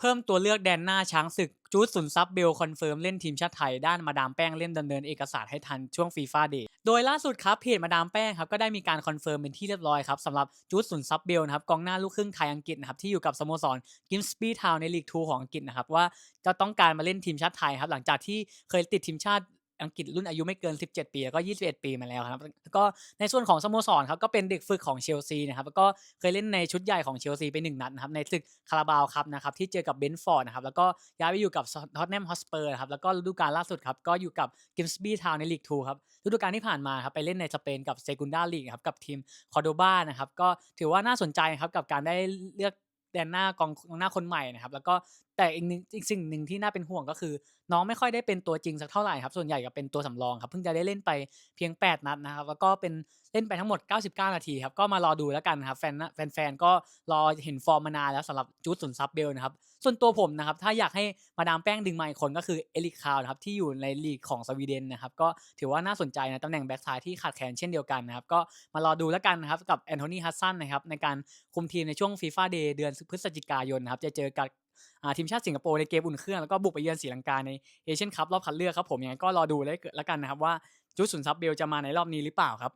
เพิ่มตัวเลือกแดนหน้าช้างศึก จูดสุนซับเบลคอนเฟิร์มเล่นทีมชาติไทย ด้านมาดามแป้งเล่นดำเนินเอกสารให้ทันช่วงฟีฟ่าเดย์โดยล่าสุดครับเพจมาดามแป้งครับก็ได้มีการคอนเฟิร์มเป็นที่เรียบร้อยครับสำหรับจูดสุนซับเบลนะครับกองหน้าลูกครึ่งไทยอังกฤษนะครับที่อยู่กับสโมสรกิมสปีทาวในลีกทูของอังกฤษนะครับว่าจะต้องการมาเล่นทีมชาติไทยครับหลังจากที่เคยติดทีมชาติ อังกฤษรุ่นอายุไม่เกิน 17 ปีแล้วก็ 21 ปีมาแล้วครับแล้วก็ในส่วนของสโมสรครับก็เป็นเด็กฝึกของเชลซีนะครับแล้วก็เคยเล่นในชุดใหญ่ของเชลซีไปหนึ่งนัดนะครับในศึกคาราบาวครับนะครับที่เจอกับเบนฟอร์ดนะครับแล้วก็ย้ายไปอยู่กับท็อตแนมฮอสเปอร์ครับแล้วก็ฤดูกาลล่าสุดครับก็อยู่กับกิมส์บีทาวในลีก2ครับฤดูกาลที่ผ่านมาครับไปเล่นในสเปนกับเซกุนดาลีกครับกับทีมคอร์โดบานะครับก็ถือว่าน่าสนใจครับกับการได้เลือก แดนหน้ากองกองหน้าคนใหม่นะครับ แล้วก็แต่อีกหนึ่งอีกสิ่งหนึ่งที่น่าเป็นห่วงก็คือ น้องไม่ค่อยได้เป็นตัวจริงสักเท่าไหร่ครับ ส่วนใหญ่ก็เป็นตัวสำรองครับ เพิ่งจะได้เล่นไปเพียง 8 นัดนะครับ แล้วก็เป็นเล่นไปทั้งหมด 99 นาทีครับ ก็มารอดูแล้วกันครับ แฟนแฟนๆก็รอเห็นฟอร์มมานานแล้วสำหรับจูดสุนทรัพย์เบลนะครับ ส่วนตัวผมนะครับ ถ้าอยากให้มาดามแป้งดึงมาอีกคนก็คือเอลิคาวนะครับ ที่อยู่ในลีกของสวีเดนนะครับ ก็ถือว่าน่าสนใจนะตำแหน่งแบ็กซ้ายที่ขาดแคลนเช่นเดียวกันนะครับ ก็มารอดูแล้วกันนะครับกับแอนโทนีฮัสซันนะครับในการคุมทีมในช่วงฟีฟ่าเดย์เดือนพฤศจิกายนนะครับจะเจอกับทีมชาติสิงคโปร์ในเกมอุ่นเครื่องแล้วก็บุกไปเยือนศรีลังกาในเอเชียนคัพรอบคัดเลือกครับผมยังไงก็รอดูแล้วกันนะครับว่าจุดสุนทรัพย์เบลจะมาในรอบนี้หรือเปล่าครับ